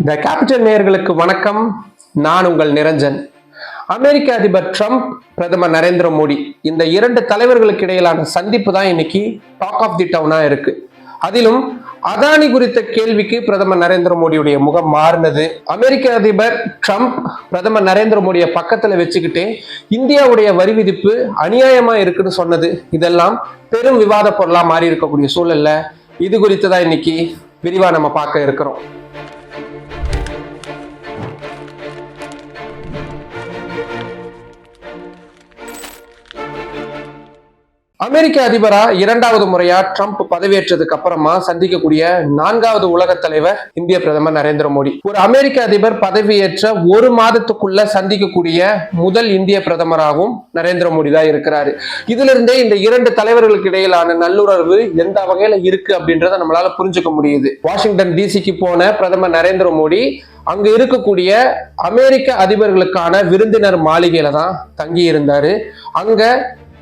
இந்த கேபிட்டல் நேயர்களுக்கு வணக்கம். நான் உங்கள் நிரஞ்சன். அமெரிக்க அதிபர் ட்ரம்ப் பிரதமர் நரேந்திர மோடி இந்த இரண்டு தலைவர்களுக்கு இடையிலான சந்திப்பு தான் இன்னைக்கு டாக் ஆஃப் தி டவுனா இருக்கு. அதிலும் அதானி குறித்த கேள்விக்கு பிரதமர் நரேந்திர மோடியுடைய முகம் மாறினது. அமெரிக்க அதிபர் ட்ரம்ப் பிரதமர் நரேந்திர மோடியை பக்கத்தில் வச்சுக்கிட்டே இந்தியாவுடைய வரி விதிப்பு அநியாயமா இருக்குன்னு சொன்னது. இதெல்லாம் பெரும் விவாத பொருளாக மாறி இருக்கக்கூடிய சூழல்ல இது குறித்து தான் இன்னைக்கு விரிவாக நம்ம பார்க்க இருக்கிறோம். அமெரிக்க அதிபரா இரண்டாவது முறையா ட்ரம்ப் பதவியேற்றதுக்கு அப்புறமா சந்திக்கக்கூடிய நான்காவது உலக தலைவர் இந்திய பிரதமர் நரேந்திர மோடி. ஒரு அமெரிக்க அதிபர் பதவியேற்ற ஒரு மாதத்துக்குள்ள சந்திக்கக்கூடிய முதல் இந்திய பிரதமராகவும் நரேந்திர மோடி தான் இருக்கிறாரு. இதுல இருந்தே இந்த இரண்டு தலைவர்களுக்கு இடையிலான நல்லுறவு எந்த வகையில இருக்கு அப்படின்றத நம்மளால புரிஞ்சுக்க முடியுது. வாஷிங்டன் டிசிக்கு போன பிரதமர் நரேந்திர மோடி அங்க இருக்கக்கூடிய அமெரிக்க அதிபர்களுக்கான விருந்தினர் மாளிகையில தான் தங்கி இருந்தாரு அங்க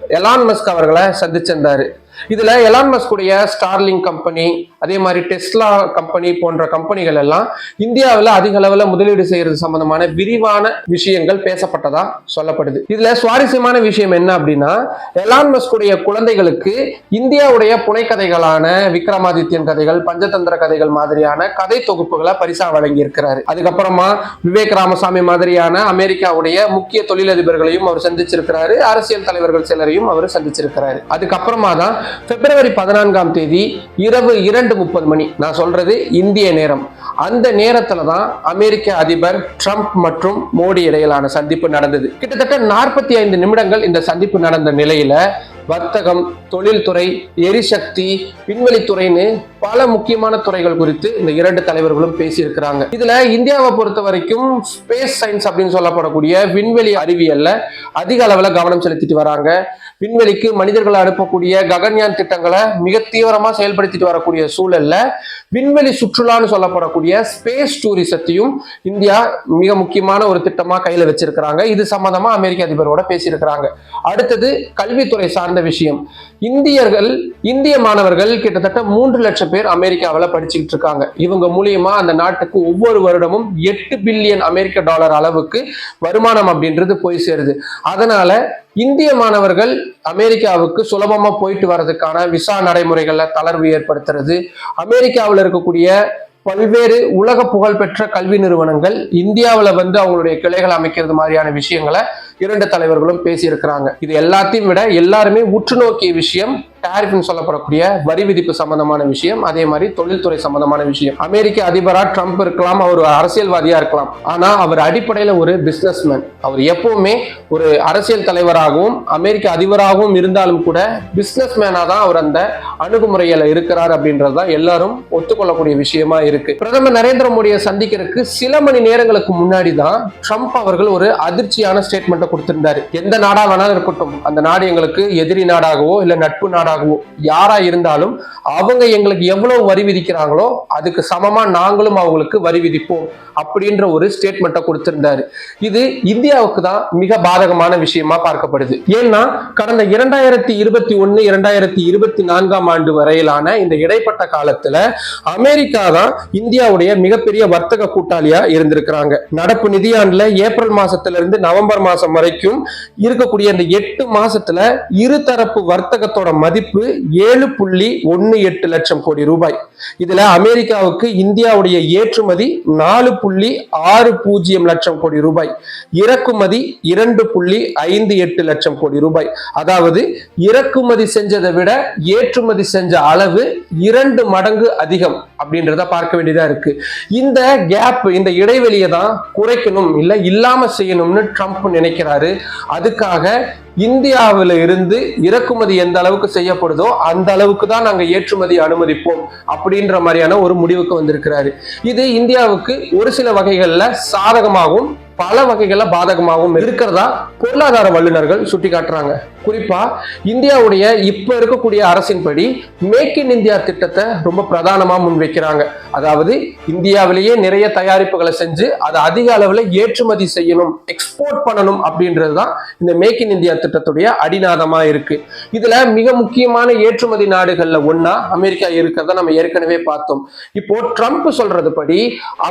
எலான் மஸ்க் அவர்களை சந்திச்சிருந்தாரு. இதுல எலான்மஸ்குடைய ஸ்டார்லிங் கம்பெனி அதே மாதிரி டெஸ்லா கம்பெனி போன்ற கம்பெனிகள் எல்லாம் இந்தியாவில் அதிக அளவில் முதலீடு செய்யறது சம்பந்தமான விரிவான விஷயங்கள் பேசப்பட்டதா சொல்லப்படுது. இதுல சுவாரஸ்யமான விஷயம் என்ன அப்படின்னா எலான்மஸ்குடைய குழந்தைகளுக்கு இந்தியாவுடைய புனைக்கதைகளான விக்ரமாதித்யன் கதைகள் பஞ்சதந்திர கதைகள் மாதிரியான கதை தொகுப்புகளை பரிசா வழங்கி இருக்கிறாரு அதுக்கப்புறமா விவேக் ராமசாமி மாதிரியான அமெரிக்காவுடைய முக்கிய தொழிலதிபர்களையும் அவர் சந்திச்சிருக்கிறாரு. அரசியல் தலைவர்கள் சிலரையும் அவர் சந்திச்சிருக்கிறாரு. அதுக்கப்புறமா தான் பிப்ரவரி பதினான்காம் தேதி இரவு இரண்டு முப்பது மணி. நான் சொல்றது இந்திய நேரம். அந்த நேரத்துல தான் அமெரிக்க அதிபர் ட்ரம்ப் மற்றும் மோடி இடையிலான சந்திப்பு நடந்தது. கிட்டத்தட்ட நாற்பத்தி ஐந்து நிமிடங்கள் இந்த சந்திப்பு நடந்த நிலையில வர்த்தகம் தொழில்துறை எரிசக்தி விண்வெளித்துறைன்னு பல முக்கியமான துறைகள் குறித்து இந்த இரண்டு தலைவர்களும் பேசியிருக்கிறாங்க. இதுல இந்தியாவை பொறுத்த வரைக்கும் ஸ்பேஸ் சயின்ஸ் அப்படின்னு சொல்லப்படக்கூடிய விண்வெளி அறிவியல்ல அதிக அளவில் கவனம் செலுத்திட்டு வராங்க. விண்வெளிக்கு மனிதர்களை அனுப்பக்கூடிய ககன்யான் திட்டங்களை மிக தீவிரமா செயல்படுத்திட்டு வரக்கூடிய சூழல்ல விண்வெளி சுற்றுலான்னு சொல்லப்படக்கூடிய ஸ்பேஸ் டூரிசத்தையும் இந்தியா மிக முக்கியமான ஒரு திட்டமா கையில வச்சிருக்கிறாங்க. இது சம்பந்தமா அமெரிக்க அதிபரோட பேசியிருக்கிறாங்க. அடுத்தது கல்வித்துறை சார்ந்த விஷயம்? இந்தியர்கள் இந்திய மாணவர்கள் கிட்டத்தட்ட மூன்று லட்சம் பேர் அமெரிக்காவில் படிச்சுக்கிட்டு இருக்காங்க. இவங்க மூலியமா அந்த நாட்டுக்கு ஒவ்வொரு வருடமும் எட்டு பில்லியன் அமெரிக்க டாலர் அளவுக்கு வருமானம் அப்படின்றது போய் சேருது. அதனால இந்திய மாணவர்கள் அமெரிக்காவுக்கு சுலபமா போயிட்டு வர்றதுக்கான விசா நடைமுறைகளில் தளர்வு ஏற்படுத்துறது அமெரிக்காவில் இருக்கக்கூடிய பல்வேறு உலக புகழ்பெற்ற கல்வி நிறுவனங்கள் இந்தியாவில் வந்து அவங்களுடைய கிளைகள் அமைக்கிறது மாதிரியான விஷயங்களை இரண்டு தலைவர்களும் பேசியிருக்கிறாங்க. இது எல்லாத்தையும் விட எல்லாருமே உற்று நோக்கிய விஷயம் டாரிஃப்னு சொல்லப்படக்கூடிய வரி விதிப்பு சம்பந்தமான விஷயம் அதே மாதிரி தொழில்துறை சம்பந்தமான விஷயம். அமெரிக்க அதிபரா ட்ரம்ப் இருக்கலாம் அவர் அரசியல்வாதியா இருக்கலாம். ஆனா அவர் அடிப்படையில ஒரு பிசினஸ்மேன் அவர் எப்பவுமே ஒரு அரசியல் தலைவராகவும் அமெரிக்க அதிபராகவும் இருந்தாலும் கூட பிசினஸ் மேனா தான் அவர் அந்த அணுகுமுறையில இருக்கிறார் அப்படின்றதுதான் எல்லாரும் ஒத்துக்கொள்ளக்கூடிய விஷயமா இருக்கு. பிரதமர் நரேந்திர மோடியை சந்திக்கிறதுக்கு சில மணி நேரங்களுக்கு முன்னாடி தான் ட்ரம்ப் அவர்கள் ஒரு அதிர்ச்சியான ஸ்டேட்மெண்ட்டை கொடுத்திருந்தாரு. எந்த நாடா வேணாலும் இருக்கட்டும். அந்த நாடு எங்களுக்கு எதிரி நாடாகவோ இல்ல நட்பு நாடாகவோ யாரா இருந்தாலும் அவங்க எங்களுக்கு எவ்வளவு வரி விதிக்கிறாங்களோ அதுக்கு சமமா நாங்களும் அவங்களுக்கு வரி விதிப்போம் அப்படின்ற ஒரு ஸ்டேட்மெண்ட்டை கொடுத்திருந்தாரு. இது இந்தியாவுக்கு தான் மிக பாதகமான விஷயமா பார்க்கப்படுது. ஏன்னா கடந்த இரண்டாயிரத்தி இருபத்தி ஒன்னு இரண்டாயிரத்தி இருபத்தி நான்காம் ஆண்டு வரையிலான இந்த இடைப்பட்ட காலத்துல அமெரிக்கா தான் இந்தியாவுடைய மிகப்பெரிய வர்த்தக கூட்டாளியா இருந்திருக்கிறாங்க. நடப்பு நிதியாண்டுல ஏப்ரல் மாசத்துல இருந்து நவம்பர் மாசம் வரைக்கும் இருக்கக்கூடிய இந்த எட்டு மாசத்துல இருதரப்பு வர்த்தகத்தோட மதிப்பு ஏழு புள்ளி ஒன்னு எட்டு லட்சம் கோடி ரூபாய். இதுல அமெரிக்காவுக்கு இந்தியாவுடைய ஏற்றுமதி நாலு புள்ளி ஆறு பூஜ்ஜியம் லட்சம் கோடி ரூபாய். இறக்குமதி இரண்டு புள்ளி ஐந்து எட்டு லட்சம் கோடி ரூபாய். அதாவது இறக்குமதி செஞ்சதை விட ஏற்றுமதி செஞ்ச அளவு இரண்டு மடங்கு அதிகம் அப்படின்றத பார்க்க வேண்டியதா இருக்கு. இந்த கேப் இந்த இடைவெளியை தான் குறைக்கணும் இல்ல இல்லாம செய்யணும்னு ட்ரம்ப் நினைக்கிறாரு. அதுக்காக இந்தியாவில இருந்து இறக்குமதி எந்த அளவுக்கு செய்யப்படுதோ அந்த அளவுக்கு தான் நாங்க ஏற்றுமதி அனுமதிப்போம் அப்படின்ற மாதிரியான ஒரு முடிவுக்கு வந்திருக்கிறாரு. இது இந்தியாவுக்கு ஒரு சில வகைகள்ல சாதகமாகவும் பல வகைகள்ல பாதகமாகவும் இருக்கிறதா பொருளாதார வல்லுநர்கள் சுட்டிக்காட்டுறாங்க. குறிப்பா இந்தியாவுடைய இப்ப இருக்கக்கூடிய அரசின்படி மேக் இன் இந்தியா திட்டத்தை ரொம்ப பிரதானமா முன்வைக்கிறாங்க. அதாவது இந்தியாவிலேயே நிறைய தயாரிப்புகளை செஞ்சு அதை அதிக அளவுல ஏற்றுமதி செய்யணும் எக்ஸ்போர்ட் பண்ணணும் அப்படின்றது தான் இந்த மேக் இன் இந்தியா திட்டத்துடைய அடிநாதமா இருக்கு. இதுல மிக முக்கியமான ஏற்றுமதி நாடுகள்ல ஒன்னா அமெரிக்கா இருக்கிறத நம்ம ஏற்கனவே பார்த்தோம். இப்போ ட்ரம்ப் சொல்றது படி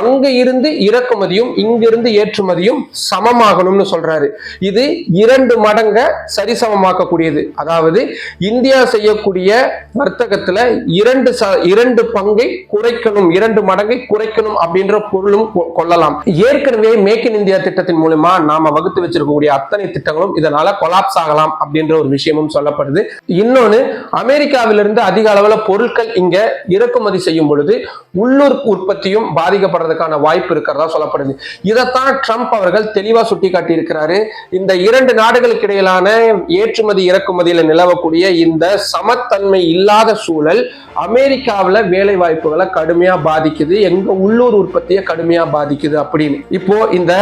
அங்க இருந்து இறக்குமதியும் இங்கிருந்து ஏற்றுமதி என்பதையும் சமமாகணும்னு சொல்றாரு. இது இரண்டு மடங்க சரிசமமாக்கக்கூடியது. அதாவது இந்தியா செய்யக்கூடிய வர்த்தகத்துல இரண்டு இரண்டு பங்கை குறைக்கணும் இரண்டு மடங்கை குறைக்கணும் அப்படின்ற பொருளும் கொள்ளலாம். ஏற்கனவே மேக் இன் இந்தியா திட்டத்தின் மூலமா நாம வகுத்து வச்சிருக்கக்கூடிய அத்தனை திட்டங்களும் இதனால கொலாப்ஸ் ஆகலாம் அப்படின்ற ஒரு விஷயமும் சொல்லப்படுது. இன்னொன்னு அமெரிக்காவிலிருந்து அதிக அளவுல பொருட்கள் இங்க இறக்குமதி செய்யும் பொழுது உள்ளூர் உற்பத்தியும் பாதிக்கப்படுறதுக்கான வாய்ப்பு இருக்கிறதா சொல்லப்படுது. இதைத்தான் ட்ரம்ப் அவர்கள் தெளிவா சுட்டிக்காட்டியிருக்கிறாரு. இந்த இரண்டு நாடுகளுக்கு இடையிலான ஏற்றுமதி இறக்குமதியில நிலவக்கூடிய இந்த சமத்தன்மை இல்லாத சூழல் அமெரிக்காவுல வேலை வாய்ப்புகளை கடுமையா பாதிக்குது எங்க உள்ளூர் உற்பத்தியை கடுமையா பாதிக்குது அப்படின்னு. இப்போ இந்த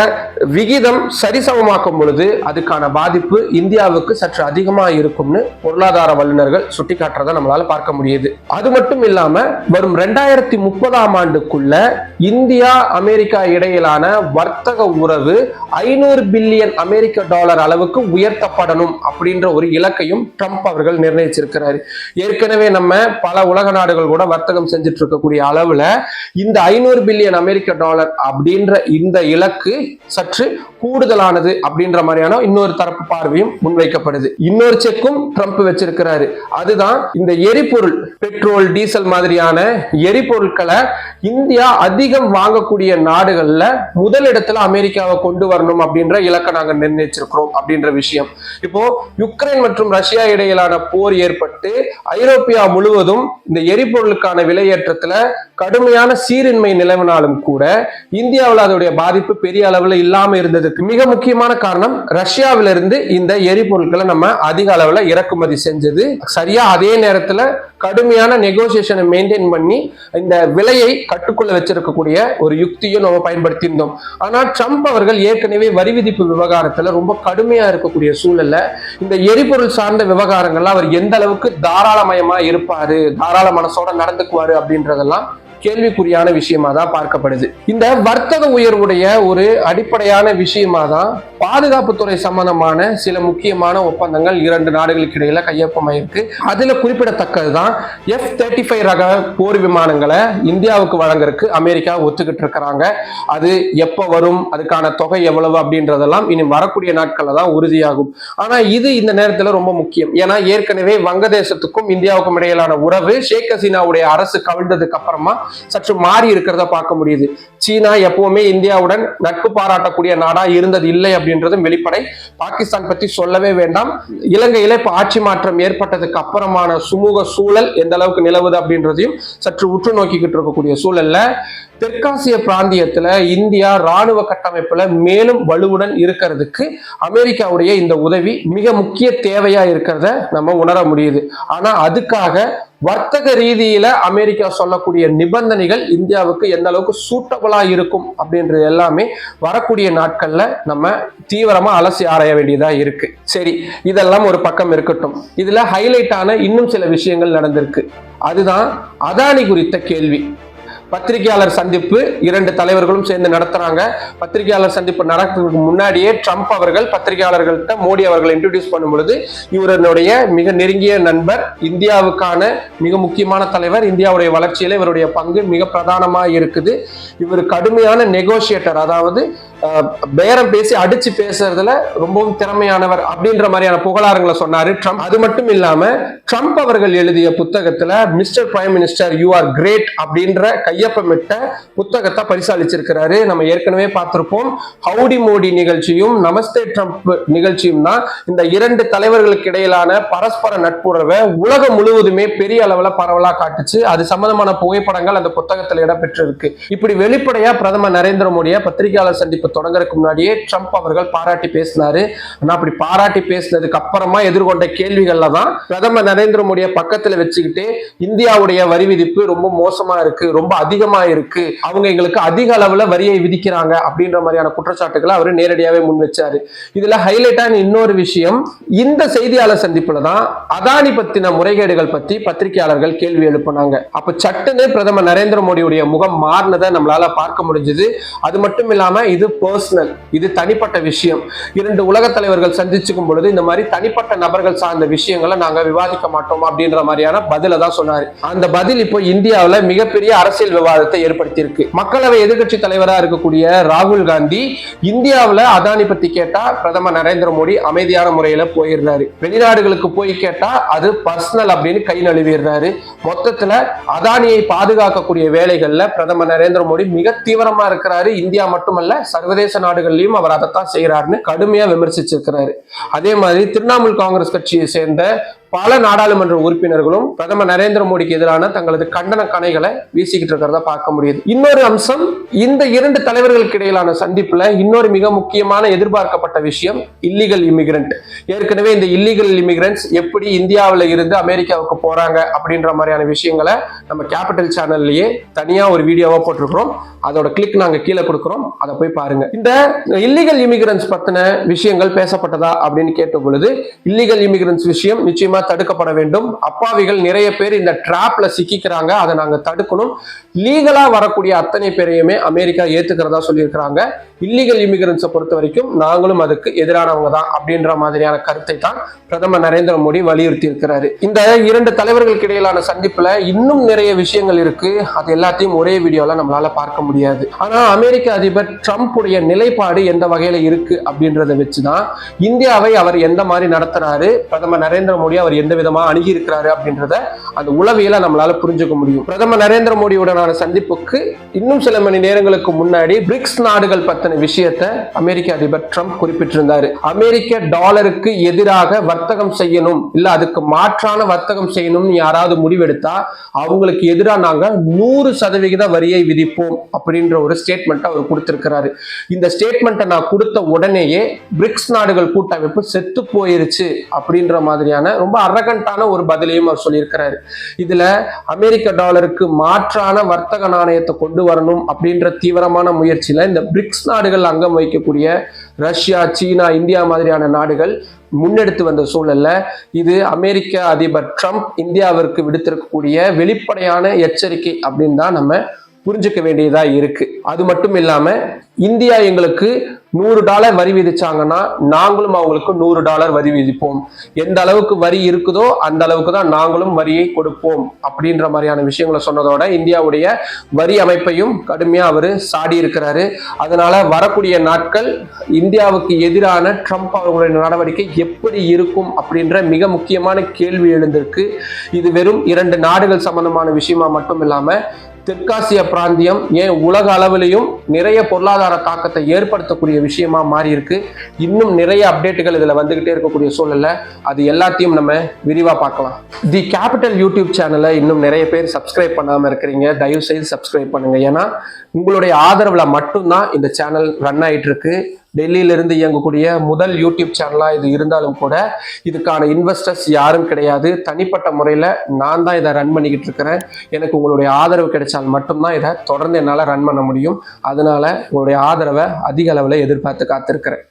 விகிதம் சரிசமமாக்கும் பொழுது அதுக்கான பாதிப்பு இந்தியாவுக்கு சற்று அதிகமா இருக்கும்னு பொருளாதார வல்லுநர்கள் சுட்டிக்காட்டுறதை நம்மளால பார்க்க முடியுது. அது மட்டும் இல்லாம வரும் ரெண்டாயிரத்தி முப்பதாம் ஆண்டுக்குள்ள இந்தியா அமெரிக்கா இடையிலான வர்த்தக உறவு ஐநூறு பில்லியன் அமெரிக்க டாலர் அளவுக்கு உயர்த்தப்படணும் அப்படின்ற ஒரு இலக்கையும் ட்ரம்ப் அவர்கள் நிர்ணயிச்சிருக்கிறாரு. ஏற்கனவே நம்ம பல உலக நாடுகள் கூட வர்த்தகம் செஞ்சுட்டு இருக்கக்கூடிய அளவுல இந்த ஐநூறு பில்லியன் அமெரிக்க டாலர் அப்படின்ற இந்த இலக்கு சற்று கூடுதலானது அப்படின்ற மாதிரியான இன்னொரு தரப்பு பார்வையும் முன்வைக்கப்படுது. இன்னொரு செக்கும் ட்ரம்ப் வச்சிருக்கிறாரு. அதுதான் இந்த எரிபொருள் பெட்ரோல் டீசல் மாதிரியான எரிபொருட்களை இந்தியா அதிகம் வாங்கக்கூடிய நாடுகள்ல முதலிடத்துல அமெரிக்கா அமெரிக்காவை கொண்டு வரணும் அப்படின்ற இலக்கை நாங்கள் நிர்ணயிச்சிருக்கிறோம் அப்படின்ற விஷயம். இப்போ யுக்ரைன் மற்றும் ரஷ்யா இடையிலான போர் ஏற்பட்டு ஐரோப்பியா முழுவதும் இந்த எரிபொருளுக்கான விலையேற்றத்துல கடுமையான சீரின்மை நிலவினாலும் கூட இந்தியாவில் அதோடைய பாதிப்பு பெரிய அளவில் இல்லாமல் இருந்ததுக்கு மிக முக்கியமான காரணம் ரஷ்யாவிலிருந்து இந்த எரிபொருட்களை நம்ம அதிக அளவில் இறக்குமதி செஞ்சது. சரியா அதே நேரத்தில் கடுமையான நெகோசியேஷனை மெயின்டைன் பண்ணி இந்த விலையை கட்டுக்குள்ள வச்சிருக்கக்கூடிய ஒரு யுக்தியும் நம்ம பயன்படுத்தியிருந்தோம். ஆனால் ட்ரம்ப் அவர்கள் ஏற்கனவே வரி விதிப்பு விவகாரத்தில் ரொம்ப கடுமையாக இருக்கக்கூடிய சூழல்ல இந்த எரிபொருள் சார்ந்த விவகாரங்கள்லாம் அவர் எந்த அளவுக்கு தாராளமயமா இருப்பாரு தாராள மனசோட நடந்துக்குவாரு அப்படின்றதெல்லாம் கேள்விக்குறியான விஷயமா தான் பார்க்கப்படுது. இந்த வர்த்தக உயர்வுடைய ஒரு அடிப்படையான விஷயமா தான் பாதுகாப்புத்துறை சம்பந்தமான சில முக்கியமான ஒப்பந்தங்கள் இரண்டு நாடுகளுக்கு இடையில கையொப்பமாயிருக்கு. அதுல குறிப்பிடத்தக்கதுதான் எஃப் தேர்ட்டி ஃபைவ் ரக போர் விமானங்களை இந்தியாவுக்கு வழங்குறதுக்கு அமெரிக்கா ஒத்துக்கிட்டு இருக்கிறாங்க. அது எப்போ வரும் அதுக்கான தொகை எவ்வளவு அப்படின்றதெல்லாம் இனி வரக்கூடிய நாட்கள்ல தான் உறுதியாகும். ஆனா இது இந்த நேரத்துல ரொம்ப முக்கியம். ஏன்னா ஏற்கனவே வங்கதேசத்துக்கும் இந்தியாவுக்கும் இடையிலான உறவு ஷேக் ஹசீனாவுடைய அரசு கவிழ்ந்ததுக்கு அப்புறமா சற்று மாறி இருக்கிறத பார்க்க முடியுது. சீனா எப்பவுமே இந்தியாவுடன் நட்பு பாராட்டக்கூடிய நாடா இருந்தது இல்லை அப்படின்றதும் வெளிப்படை. பாகிஸ்தான் பத்தி சொல்லவே வேண்டாம். இலங்கையில இப்ப ஆட்சி மாற்றம் ஏற்பட்டதுக்கு அப்புறமான சுமூக சூழல் எந்த அளவுக்கு நிலவுது அப்படின்றதையும் சற்று உற்று நோக்கிக்கிட்டு இருக்கக்கூடிய சூழல்ல தெற்காசிய பிராந்தியத்துல இந்தியா ராணுவ கட்டமைப்புல மேலும் வலுவுடன் இருக்கிறதுக்கு அமெரிக்காவுடைய இந்த உதவி மிக முக்கிய தேவையா இருக்கிறத நம்ம உணர முடியுது. ஆனா அதுக்காக வர்த்தக ரீதியில அமெரிக்கா சொல்லக்கூடிய நிபந்தனைகள் இந்தியாவுக்கு எந்த அளவுக்கு சூட்டபுளா இருக்கும் அப்படின்றது எல்லாமே வரக்கூடிய நாட்கள்ல நம்ம தீவிரமா அலசி ஆராய வேண்டியதா இருக்கு. சரி இதெல்லாம் ஒரு பக்கம் இருக்கட்டும். இதுல ஹைலைட் ஆன இன்னும் சில விஷயங்கள் நடந்திருக்கு. அதுதான் அதானி குறித்த கேள்வி. பத்திரிகையாளர் சந்திப்பு இரண்டு தலைவர்களும் சேர்ந்து நடத்துறாங்க. பத்திரிகையாளர் சந்திப்பு நடக்கிறதுக்கு முன்னாடியே ட்ரம்ப் அவர்கள் பத்திரிகையாளர்கள்ட்ட மோடி அவர்கள் இன்ட்ரடியூஸ் பண்ணும் பொழுது இவருடைய மிக நெருங்கிய நண்பர் இந்தியாவுக்கான மிக முக்கியமான தலைவர் இந்தியாவுடைய வளர்ச்சியில இவருடைய பங்கு மிக பிரதானமாக இருக்குது. இவர் கடுமையான நெகோசியேட்டர் அதாவது பேரம் பேசி அடிச்சு பேசுறதுல ரொம்பவும் திறமையானவர் அப்படின்ற மாதிரியான புகழாரங்களை சொன்னாரு ட்ரம்ப். அது மட்டும் இல்லாம ட்ரம்ப் அவர்கள் எழுதிய புத்தகத்துல mister prime minister you are great அப்படின்ற கையொப்பமிட்ட புத்தகத்தை பரிசாலிச்சிருக்கிறாரு நம்ம ஏற்கனவே பார்த்திருப்போம். ஹவுடி மோடி நிகழ்ச்சியும் நமஸ்தே ட்ரம்ப் நிகழ்ச்சியும் தான் இந்த இரண்டு தலைவர்களுக்கு இடையிலான பரஸ்பர நட்புறவை உலகம் முழுவதுமே பெரிய அளவுல பரவலா காட்டுச்சு. அது சம்பந்தமான புகைப்படங்கள் அந்த புத்தகத்தில் இடம்பெற்றிருக்கு. இப்படி வெளிப்படையா பிரதமர் நரேந்திர மோடியை பத்திரிகையாளர் சந்திப்பு தொடங்குறதுக்கு முன்னாடியே ட்ரம்ப் அவர்கள் பாராட்டி பேசினாரு. ஆனா அப்படி பாராட்டி பேசினதுக்கு அப்புறமா எதிர்கொண்ட கேள்விகள்ல தான் பிரதமர் நரேந்திர மோடியை பக்கத்துல வச்சுக்கிட்டு இந்தியாவுடைய வரி விதிப்பு ரொம்ப மோசமா இருக்கு. ரொம்ப அதிகமா இருக்கு அவங்க எங்களுக்கு அதிக அளவுல வரியை விதிக்கிறாங்க அப்படின்ற மாதிரியான குற்றச்சாட்டுகளை அவர் நேரடியாவே முன் வச்சாரு. இதுல ஹைலைட்டான இன்னொரு விஷயம் இந்த செய்தியாளர் சந்திப்புல தான் அதானி பத்தின முறைகேடுகள் பத்தி பத்திரிகையாளர்கள் கேள்வி எழுப்புனாங்க. அப்ப சட்டுன்னு பிரதமர் நரேந்திர மோடியுடைய முகம் மாறினதை நம்மளால பார்க்க முடிஞ்சது. அது மட்டும் இல்லாம இது பர்சனல் இது தனிப்பட்ட விஷயம். இரண்டு உலக தலைவர்கள் சந்திச்சுக்கும் பொழுது இந்த மாதிரி தனிப்பட்ட நபர்கள் சார்ந்த விஷயங்களை நாங்க விவாதிக்க மாட்டோம் அப்படின்ற மாதிரியான பதில தான் சொன்னாரு. அந்த பதில் இப்போ இந்தியாவில் மிகப்பெரிய அரசியல் விவாதத்தை ஏற்படுத்தியிருக்கு. மக்களவை எதிர்கட்சி தலைவராக இருக்கக்கூடிய ராகுல் காந்தி இந்தியாவில் அதானி பத்தி கேட்டா பிரதமர் நரேந்திர மோடி அமைதியான முறையில போயிடுறாரு. வெளிநாடுகளுக்கு போய் கேட்டா அது பர்சனல் அப்படின்னு கை நழுவிடுறாரு. மொத்தத்துல அதானியை பாதுகாக்கக்கூடிய வேலைகள்ல பிரதமர் நரேந்திர மோடி மிக தீவிரமா இருக்கிறாரு. இந்தியா மட்டுமல்ல சர்வதேச நாடுகள்லயும் அவர் அதைத்தான் செய்யறாருன்னு கடுமையா விமர்சிச்சிருக்கிறாரு. அதே மாதிரி திரிணாமுல் காங்கிரஸ் கட்சியை சேர்ந்த பல நாடாளுமன்ற உறுப்பினர்களும் பிரதமர் நரேந்திர மோடிக்கு எதிரான தங்களது கண்டன கணைகளை வீசிக்கிட்டு இருக்கிறத பார்க்க முடியுது. இன்னொரு அம்சம் இந்த இரண்டு தலைவர்களுக்கு இடையிலான சந்திப்புல இன்னொரு மிக முக்கியமான எதிர்பார்க்கப்பட்ட விஷயம் இல்லீகல் இமிகிரண்ட் ஏற்கனவே இந்த இல்லீகல் இமிகிரண்ட்ஸ் எப்படி இந்தியாவில் இருந்து அமெரிக்காவுக்கு போறாங்க அப்படின்ற மாதிரியான விஷயங்களை நம்ம கேபிட்டல் சேனல்லையே தனியா ஒரு வீடியோவா போட்டிருக்கிறோம். அதோட கிளிக் நாங்க கீழே கொடுக்குறோம். அதை போய் பாருங்க. இந்த இல்லீகல் இமிகிரண்ட்ஸ் பத்தின விஷயங்கள் பேசப்பட்டதா அப்படின்னு கேட்ட பொழுது இல்லீகல் இமிகிரண்ட்ஸ் விஷயம் நிச்சயமா தடுக்கப்பட வேண்டும். அப்பாவிகள் நிறைய பேர் இந்த ட்ராப்ல சிக்கிக்கிறாங்க. அதை நாங்கள் தடுக்கணும். லீகலா வரக்கூடிய அத்தனை பேரையுமே அமெரிக்கா ஏத்துக்கிறதா சொல்லியிருக்கிறாங்க. இல்லீகல் இமிகிரன்ஸை பொறுத்த வரைக்கும் நாங்களும் அதுக்கு எதிரானவங்க தான் அப்படின்ற மாதிரியான கருத்தை தான் பிரதமர் நரேந்திர மோடி வலியுறுத்தி இருக்கிறாரு இந்த இரண்டு தலைவர்களுக்கு இடையிலான சந்திப்புல இன்னும் நிறைய விஷயங்கள் இருக்கு. அது எல்லாத்தையும் ஒரே வீடியோல நம்மளால பார்க்க முடியாது. ஆனா அமெரிக்க அதிபர் ட்ரம்ப் உடைய நிலைப்பாடு எந்த வகையில இருக்கு அப்படின்றத வச்சுதான் இந்தியாவை அவர் எந்த மாதிரி நடத்துறாரு. பிரதமர் நரேந்திர மோடி அவர் எந்த விதமா அணுகி இருக்கிறாரு அப்படின்றத அந்த உளவியல நம்மளால புரிஞ்சுக்க முடியும். பிரதமர் நரேந்திர மோடியுடனான சந்திப்புக்கு இன்னும் சில மணி நேரங்களுக்கு முன்னாடி பிரிக்ஸ் நாடுகள் பத்தின விஷயத்தை அமெரிக்க அதிபர் ட்ரம்ப் குறிப்பிட்டிருந்தாரு. அமெரிக்க டாலருக்கு எதிராக வர்த்தகம் செய்யணும் இல்ல அதுக்கு மாற்றான வர்த்தகம் செய்யணும்னு யாராவது முடிவெடுத்தா அவங்களுக்கு எதிராக நாங்க நூறு சதவிகித வரியை விதிப்போம் அப்படின்ற ஒரு ஸ்டேட்மெண்ட் அவர் கொடுத்திருக்கிறாரு. இந்த ஸ்டேட்மெண்ட்டை நான் கொடுத்த உடனேயே பிரிக்ஸ் நாடுகள் கூட்டமைப்பு செத்து போயிருச்சு அப்படின்ற மாதிரியான ரொம்ப அரகண்டான ஒரு பதிலையும் அவர் சொல்லியிருக்கிறாரு. இதுல அமெரிக்க டாலருக்கு மாற்றான வர்த்தக நாணயத்தை கொண்டு வரணும் அப்படின்ற தீவிரமான முயற்சியில இந்த பிரிக்ஸ் நாடுகள் அங்கம் வகிக்கக்கூடிய ரஷ்யா சீனா இந்தியா மாதிரியான நாடுகள் முன்னெடுத்து வந்த சூழல்ல இது அமெரிக்க அதிபர் ட்ரம்ப் இந்தியாவிற்கு விடுத்திருக்கக்கூடிய வெளிப்படையான எச்சரிக்கை அப்படின்னு தான் நம்ம புரிஞ்சுக்க வேண்டியதா இருக்கு. அது மட்டும் இல்லாம இந்தியா எங்களுக்கு நூறு டாலர் வரி விதிச்சாங்கன்னா நாங்களும் அவங்களுக்கு நூறு டாலர் வரி விதிப்போம். எந்த அளவுக்கு வரி இருக்குதோ அந்த அளவுக்கு தான் நாங்களும் வரியை கொடுப்போம் அப்படின்ற மாதிரியான விஷயங்களை சொன்னதோட இந்தியாவுடைய வரி அமைப்பையும் கடுமையா அவர் சாடி இருக்கிறாரு. அதனால வரக்கூடிய நாட்கள் இந்தியாவுக்கு எதிரான ட்ரம்ப் அவர்களுடைய நடவடிக்கை எப்படி இருக்கும் அப்படின்ற மிக முக்கியமான கேள்வி எழுந்திருக்கு. இது வெறும் இரண்டு நாடுகள் சம்பந்தமான விஷயமா மட்டும் இல்லாம தெற்காசிய பிராந்தியம் ஏன் உலக அளவிலையும் நிறைய பொருளாதார தாக்கத்தை ஏற்படுத்தக்கூடிய விஷயமா மாறி இருக்கு இன்னும் நிறைய அப்டேட்டுகள் இதுல வந்துகிட்டே இருக்கக்கூடிய சூழல்ல. அது எல்லாத்தையும் நம்ம விரிவா பார்க்கலாம். தி கேபிட்டல் யூடியூப் சேனலை இன்னும் நிறைய பேர் சப்ஸ்கிரைப் பண்ணாம இருக்கிறீங்க. தயவு செய்து சப்ஸ்கிரைப் பண்ணுங்க. ஏன்னா உங்களுடைய ஆதரவுல மட்டும்தான் இந்த சேனல் ரன் ஆயிட்டு இருக்கு டெல்லியிலிருந்து இயங்கக்கூடிய முதல் யூடியூப் சேனலா இது இருந்தாலும் கூட இதுக்கான இன்வெஸ்டர்ஸ் யாரும் கிடையாது. தனிப்பட்ட முறையில் நான் தான் இதை ரன் பண்ணிக்கிட்டு இருக்கிறேன். எனக்கு உங்களுடைய ஆதரவு கிடைச்சால் மட்டும்தான் இதை தொடர்ந்து என்னால் ரன் பண்ண முடியும். அதனால உங்களுடைய ஆதரவை அதிக அளவில் எதிர்பார்த்து காத்திருக்கிறேன்.